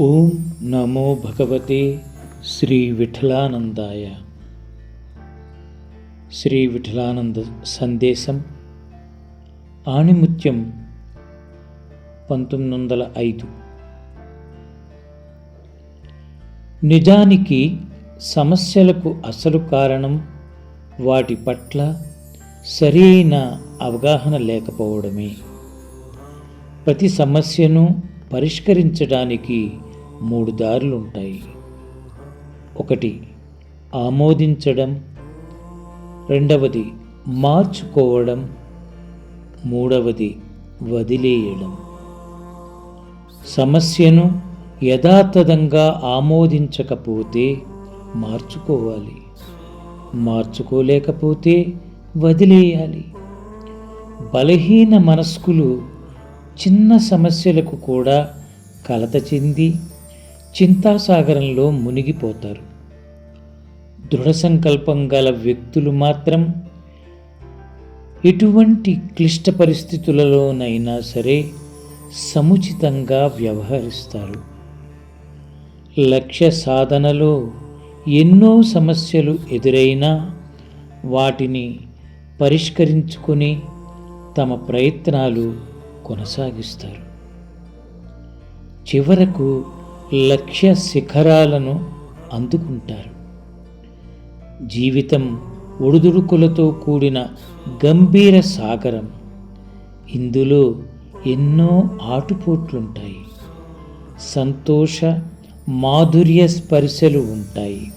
ఓం నమో భగవతే శ్రీ విఠలానందాయ. శ్రీ విఠలానంద సందేశం. ఆణిముత్యం పంతొమ్మిది వందల ఐదు. నిజానికి సమస్యలకు అసలు కారణం వాటి పట్ల సరైన అవగాహన లేకపోవడమే. ప్రతి సమస్యను పరిష్కరించడానికి మూడు దారులుంటాయి. ఒకటి ఆమోదించడం. రెండవది మార్చుకోవడం. మూడవది వదిలేయడం. సమస్యను యథాతథంగా ఆమోదించకపోతే మార్చుకోవాలి. మార్చుకోలేకపోతే వదిలేయాలి. బలహీన మనస్కులు చిన్న సమస్యలకు కూడా కలత చెంది చింతాసాగరంలో మునిగిపోతారు. దృఢ సంకల్పం గల వ్యక్తులు మాత్రం ఎటువంటి క్లిష్ట పరిస్థితులలోనైనా సరే సముచితంగా వ్యవహరిస్తారు. లక్ష్య సాధనలో ఎన్నో సమస్యలు ఎదురైనా వాటిని పరిష్కరించుకొని తమ ప్రయత్నాలు కొనసాగిస్తారు. చివరకు లక్ష్య శిఖరాలను అందుకుంటారు. జీవితం ఒడిదుడుకులతో కూడిన గంభీర సాగరం. ఇందులో ఎన్నో ఆటుపోట్లుంటాయి. సంతోష మాధుర్య స్పర్శలు ఉంటాయి.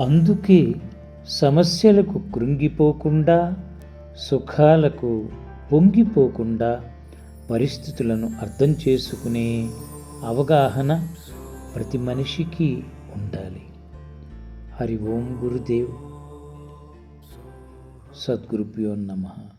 అందుకే సమస్యలకు కృంగిపోకుండా సుఖాలకు పొంగిపోకుండా పరిస్థితులను అర్థం చేసుకునే అవగాహన ప్రతి మనిషికి ఉండాలి. హరి ఓం గురుదేవ్. సద్గురుభ్యో నమః.